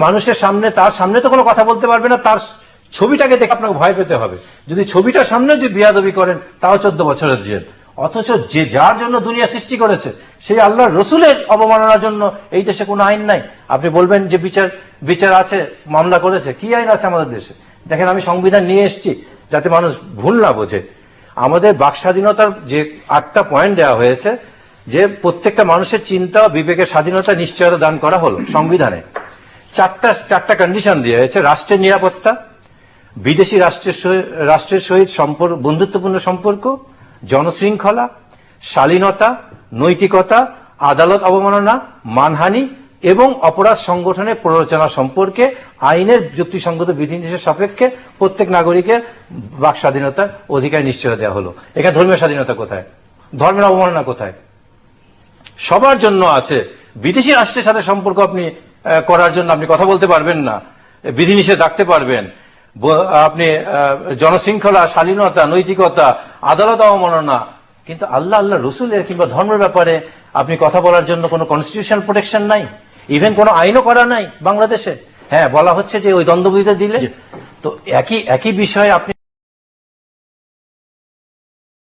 মানুষের সামনে, তার সামনে তো কোনো কথা বলতে পারবে না, তার ছবিটাকে দেখে আপনাকে ভয় পেতে হবে। যদি ছবিটার সামনে যদি বিয়াদবি করেন, তাও চোদ্দ বছরের জেল অথচ যে যার জন্য দুনিয়া সৃষ্টি করেছে, সেই আল্লাহর রসুলের অবমাননার জন্য এই দেশে কোনো আইন নাই। আপনি বলবেন যে বিচার বিচার আছে, মামলা করেছে, কি আইন আছে আমাদের দেশে? দেখেন, আমি সংবিধান নিয়ে এসেছি, যাতে মানুষ ভুল না বোঝে। আমাদের বাক স্বাধীনতার যে আটটা পয়েন্ট দেওয়া হয়েছে, যে প্রত্যেকটা মানুষের চিন্তা বিবেকের স্বাধীনতা নিশ্চয়তা দান করা হলো সংবিধানে। চারটা চারটা কন্ডিশন দেওয়া হয়েছে, রাষ্ট্রের নিরাপত্তা, বিদেশি রাষ্ট্রের রাষ্ট্রের সহিত সম্পর্ক বন্ধুত্বপূর্ণ সম্পর্ক, জনশৃঙ্খলা, শালীনতা, নৈতিকতা, আদালত অবমাননা, মানহানি এবং অপরাধ সংগঠনের প্ররোচনা সম্পর্কে আইনের যুক্তিসঙ্গত বিধিনিষেধ সাপেক্ষে প্রত্যেক নাগরিকের বাক স্বাধীনতার অধিকার নিশ্চয় দেওয়া হলো। এখানে ধর্মীয় স্বাধীনতা কোথায়? ধর্মের অবমাননা কোথায়? সবার জন্য আছে। বিদেশি রাষ্ট্রের সাথে সম্পর্ক আপনি করার জন্য আপনি কথা বলতে পারবেন না। বিধিনিষেধ রাখতে পারবেন। আপনি জনশৃঙ্খলা শালীনতা নৈতিকতা আদালত অবমাননা কিন্তু আল্লাহ আল্লাহ রসুলের কিংবা ধর্মের ব্যাপারে আপনি কথা বলার জন্য কোনো কনস্টিটিউশন প্রোটেকশন নাই। ইভেন কোনো আইনও করা নাই বাংলাদেশে। হ্যাঁ বলা হচ্ছে যে ওই দ্বন্দ্ববিধি দিলে। তো একই একই বিষয়ে আপনি